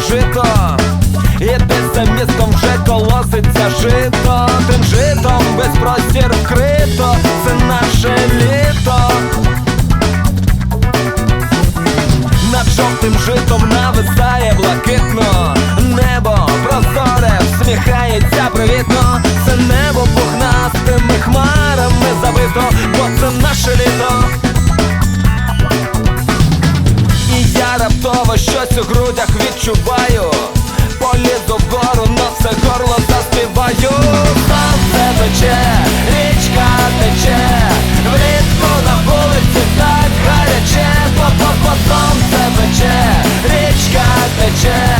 прожито, і десь за містом вже колоситься жито, тим житом весь простір вкрито, це наше літо. Над жовтим житом нависає блакитно. Небо прозоре, всміхається привітно. Це небо пухнастими хмарами забито, бо це наше літо. Щось у грудях відчуваю. Полізу вгору, на все горло заспіваю. Сонце тече, річка тече Влітку на вулиці так гаряче По-по-по сонце тече, річка тече